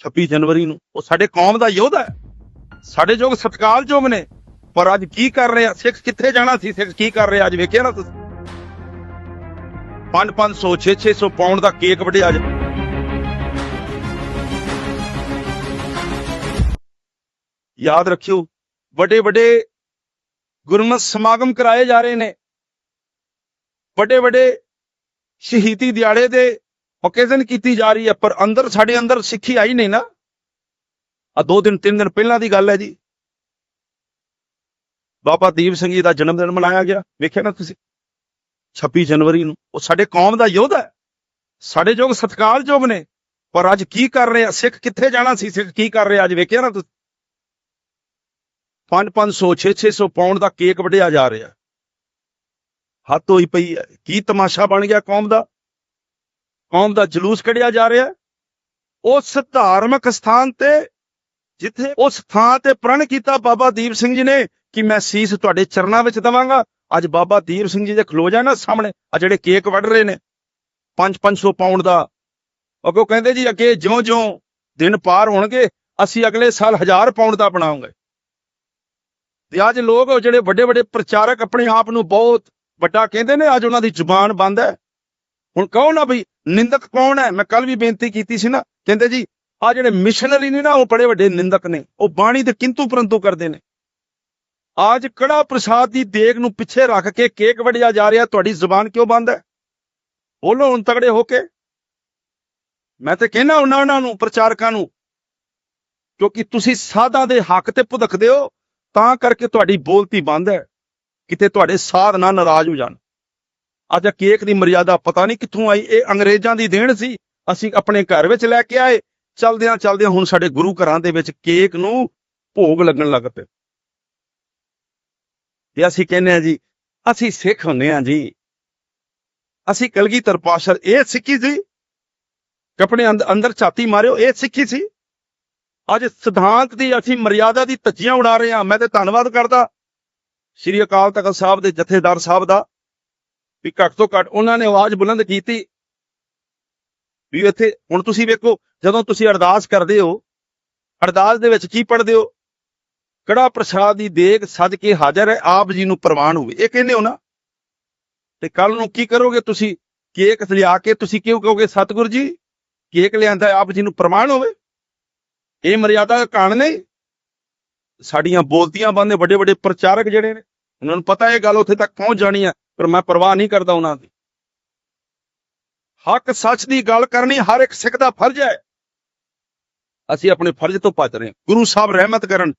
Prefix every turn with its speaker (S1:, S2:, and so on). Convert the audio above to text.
S1: 26 ਜਨਵਰੀ ਨੂੰ। ਉਹ ਸਾਡੇ ਕੌਮ ਦਾ ਯੋਧਾ ਹੈ। ਸਾਡੇ ਯੋਗ ਸਤਿਕਾਰਯੋਗ ਨੇ। ਪਰ ਅੱਜ ਕੀ ਕਰ ਰਹੇ? ਆ ਸਿੱਖ ਕਿੱਥੇ ਜਾਣਾ ਸੀ? ਸਿੱਖ ਕੀ ਕਰ ਰਹੇ? ਅੱਜ ਵੇਖਿਆ ਨਾ ਤੁਸੀਂ। 5 500 6 600 ਪਾਉਂਡ ਦਾ ਕੇਕ ਵੜਿਆ ਅੱਜ। ਯਾਦ ਰੱਖਿਓ, ਵੱਡੇ ਵੱਡੇ ਗੁਰਮਤ ਸਮਾਗਮ ਕਰਾਏ ਜਾ ਰਹੇ ਨੇ। ਵੱਡੇ ਵੱਡੇ ਸ਼ਹੀਦੀ ਦਿਹਾੜੇ ਦੇ ਓਕੇਜ਼ਨ ਕੀਤੀ ਜਾ ਰਹੀ ਹੈ, ਪਰ ਅੰਦਰ, ਸਾਡੇ ਅੰਦਰ ਸਿੱਖੀ ਆਈ ਨਹੀਂ ਨਾ। ਆ ਦੋ ਦਿਨ, ਤਿੰਨ ਦਿਨ ਪਹਿਲਾਂ ਦੀ ਗੱਲ ਹੈ ਜੀ। ਬਾਬਾ ਦੀਪ ਸਿੰਘ ਜੀ ਦਾ ਜਨਮ ਦਿਨ ਮਨਾਇਆ ਗਿਆ। ਵੇਖਿਆ ਨਾ ਤੁਸੀਂ? 26 ਜਨਵਰੀ ਨੂੰ। ਉਹ ਸਾਡੇ ਕੌਮ ਦਾ ਯੋਧਾ ਹੈ। ਸਾਡੇ ਯੋਗ ਸਤਿਕਾਰਯੋਗ ਨੇ। ਪਰ ਅੱਜ ਕੀ ਕਰ ਰਹੇ ਆ? ਸਿੱਖ ਕਿੱਥੇ ਜਾਣਾ ਸੀ? ਸਿੱਖ ਕੀ ਕਰ ਰਹੇ? ਅੱਜ ਵੇਖਿਆ ਨਾ ਤੁਸੀਂ? 5 500 6 600 ਪਾਉਂਡ ਦਾ ਕੇਕ ਵੜਿਆ ਜਾ ਰਿਹਾ। ਹੱਥ ਹੋਈ ਪਈ ਹੈ। ਕੀ ਤਮਾਸ਼ਾ ਬਣ ਗਿਆ ਕੌਮ ਦਾ? ਕੌਮ ਦਾ ਜਲੂਸ ਕੱਢਿਆ ਜਾ ਰਿਹਾ ਉਸ ਧਾਰਮਿਕ ਸਥਾਨ ਤੇ, ਜਿੱਥੇ ਉਸ ਥਾਂ ਤੇ ਪ੍ਰਣ ਕੀਤਾ ਬਾਬਾ ਦੀਪ ਸਿੰਘ ਜੀ ਨੇ ਕਿ ਮੈਂ ਸੀਸ ਤੁਹਾਡੇ ਚਰਨਾਂ ਵਿੱਚ ਦਵਾਂਗਾ। ਅੱਜ ਬਾਬਾ ਦੀਪ ਸਿੰਘ ਜੀ ਦੇ ਖਲੋ ਜਾ ਨਾ ਸਾਹਮਣੇ, ਆ ਜਿਹੜੇ ਕੇਕ ਵੱਢ ਰਹੇ ਨੇ 5-500 ਪਾਉਂਡ ਦਾ। ਉਹ ਕਹਿੰਦੇ ਜੀ, ਅੱਗੇ ਜਿਉਂ-ਜਿਉਂ ਦਿਨ ਪਾਰ ਹੋਣਗੇ, ਅਸੀਂ ਅਗਲੇ ਸਾਲ 1000 ਪਾਉਂਡ ਦਾ ਬਣਾਵਾਂਗੇ। ਤੇ ਅੱਜ ਲੋਕ ਜਿਹੜੇ ਵੱਡੇ ਵੱਡੇ ਪ੍ਰਚਾਰਕ ਆਪਣੇ ਆਪ ਨੂੰ ਬਹੁਤ ਵੱਡਾ ਕਹਿੰਦੇ ਨੇ, ਅੱਜ ਉਹਨਾਂ ਦੀ ਜ਼ੁਬਾਨ ਬੰਦ ਹੈ। ਹੁਣ ਕਹੋ ਨਾ ਬਈ, ਨਿੰਦਕ ਕੌਣ ਹੈ? ਮੈਂ ਕੱਲ ਵੀ ਬੇਨਤੀ ਕੀਤੀ ਸੀ ਨਾ, ਕਹਿੰਦੇ ਜੀ ਆ ਜਿਹੜੇ ਮਿਸ਼ਨਰੀ ਨੇ ਨਾ, ਉਹ ਬੜੇ ਵੱਡੇ ਨਿੰਦਕ ਨੇ। ਉਹ ਬਾਣੀ ਦੇ ਕਿੰਤੂ ਪਰੰਤੂ ਕਰਦੇ ਨੇ। ਅੱਜ ਕੜਾ ਪ੍ਰਸਾਦ ਦੀ ਦੇਗ ਨੂੰ ਪਿੱਛੇ ਰੱਖ ਕੇ ਕੇਕ ਵੜਿਆ ਜਾ ਰਿਹਾ, ਤੁਹਾਡੀ ਜ਼ੁਬਾਨ ਕਿਉਂ ਬੰਦ ਹੈ? ਬੋਲੋ, ਹੁਣ ਤਗੜੇ ਹੋ ਕੇ। ਮੈਂ ਤੇ ਕਹਿਣਾ ਉਹਨਾਂ ਉਹਨਾਂ ਨੂੰ, ਪ੍ਰਚਾਰਕਾਂ ਨੂੰ, ਕਿਉਂਕਿ ਤੁਸੀਂ ਸਾਧਾਂ ਦੇ ਹੱਕ ਤੇ ਭੁਦਕਦੇ ਹੋ, ਤਾਂ ਕਰਕੇ ਤੁਹਾਡੀ ਬੋਲਤੀ ਬੰਦ ਹੈ। ਕਿਤੇ ਤੁਹਾਡੇ ਸਾਧ ਨਾ ਨਾਰਾਜ਼ ਹੋ ਜਾਣ। ਅੱਜ ਕੇਕ ਦੀ ਮਰਿਆਦਾ ਪਤਾ ਨਹੀਂ ਕਿੱਥੋਂ ਆਈ, ਇਹ ਅੰਗਰੇਜ਼ਾਂ ਦੀ ਦੇਣ ਸੀ। ਅਸੀਂ ਆਪਣੇ ਘਰ ਵਿੱਚ ਲੈ ਕੇ ਆਏ। ਚਲਦਿਆਂ ਚਲਦਿਆਂ ਹੁਣ ਸਾਡੇ ਗੁਰੂ ਘਰਾਂ ਦੇ ਵਿੱਚ ਕੇਕ ਨੂੰ ਭੋਗ ਲੱਗਣ ਲੱਗ ਪਏ ਤੇ ਅਸੀਂ ਕਹਿੰਦੇ ਆ ਜੀ, ਅਸੀਂ ਸਿੱਖ ਹੁੰਨੇ ਆ ਜੀ। ਅਸੀਂ ਕਲਗੀਧਰ ਪਾਸ਼ਾ ਇਹ ਸਿੱਖੀ ਸੀ। ਕੱਪੜੇ ਅੰਦ- ਅੰਦਰ ਛਾਤੀ ਮਾਰਿਓ, ਇਹ ਸਿੱਖੀ ਸੀ। ਅੱਜ ਸਿਧਾਂਤ ਦੀ ਅਸੀਂ ਮਰਿਆਦਾ ਦੀ ਧੱਜੀਆਂ ਉਡਾ ਰਹੇ ਹਾਂ। ਮੈਂ ਤੇ ਧੰਨਵਾਦ ਕਰਦਾ। ਸ਼੍ਰੀ ਅਕਾਲ ਤਖਤ ਸਾਹਿਬ ਦੇ ਜਥੇਦਾਰ ਸਾਹਿਬ ਦਾ। ਵੀ ਘੱਟ ਤੋਂ ਘੱਟ ਉਹਨਾਂ ਨੇ ਆਵਾਜ਼ ਬੁਲੰਦ ਕੀਤੀ ਵੀ ਇੱਥੇ, ਹੁਣ ਤੁਸੀਂ ਵੇਖੋ, ਜਦੋਂ ਤੁਸੀਂ ਅਰਦਾਸ ਕਰਦੇ ਹੋ, ਅਰਦਾਸ ਦੇ ਵਿੱਚ ਕੀ ਪੜ੍ਹਦੇ ਹੋ? ਕੜਾ ਪ੍ਰਸਾਦ ਦੀ ਦੇਗ ਸੱਜ ਕੇ ਹਾਜ਼ਰ ਹੈ, ਆਪ ਜੀ ਨੂੰ ਪ੍ਰਵਾਨ ਹੋਵੇ। ਇਹ ਕਹਿੰਦੇ ਹੋ ਨਾ। ਤੇ ਕੱਲ ਨੂੰ ਕੀ ਕਰੋਗੇ ਤੁਸੀਂ? ਕੇਕ ਲਿਆ ਕੇ ਤੁਸੀਂ ਕਿਉਂ ਕਹੋਗੇ, ਸਤਿਗੁਰੂ ਜੀ, ਕੇਕ ਲਿਆਂਦਾ ਆਪ ਜੀ ਨੂੰ ਪ੍ਰਮਾਣ ਹੋਵੇ? ਇਹ ਮਰਿਆਦਾ ਦਾ ਕਾਣ ਨਹੀਂ ਸਾਡੀਆਂ ਬੋਲਤੀਆਂ ਬੰਦੇ ਵੱਡੇ ਵੱਡੇ ਪ੍ਰਚਾਰਕ ਜਿਹੜੇ ਨੇ। ਉਹਨਾਂ ਨੂੰ ਪਤਾ ਇਹ ਗੱਲ ਉੱਥੇ ਤੱਕ ਪਹੁੰਚ ਜਾਣੀ ਹੈ ਪਰ ਮੈਂ ਪਰਵਾਹ ਨਹੀਂ ਕਰਦਾ ਉਹਨਾਂ ਦੀ। ਹੱਕ ਸੱਚ ਦੀ ਗੱਲ ਕਰਨੀ ਹਰ ਇੱਕ ਸਿੱਖ ਦਾ ਫਰਜ਼ ਹੈ। ਅਸੀਂ ਆਪਣੇ ਫਰਜ਼ ਤੋਂ ਭੱਜ ਰਹੇ ਹਾਂ। ਗੁਰੂ ਸਾਹਿਬ ਰਹਿਮਤ ਕਰਨ।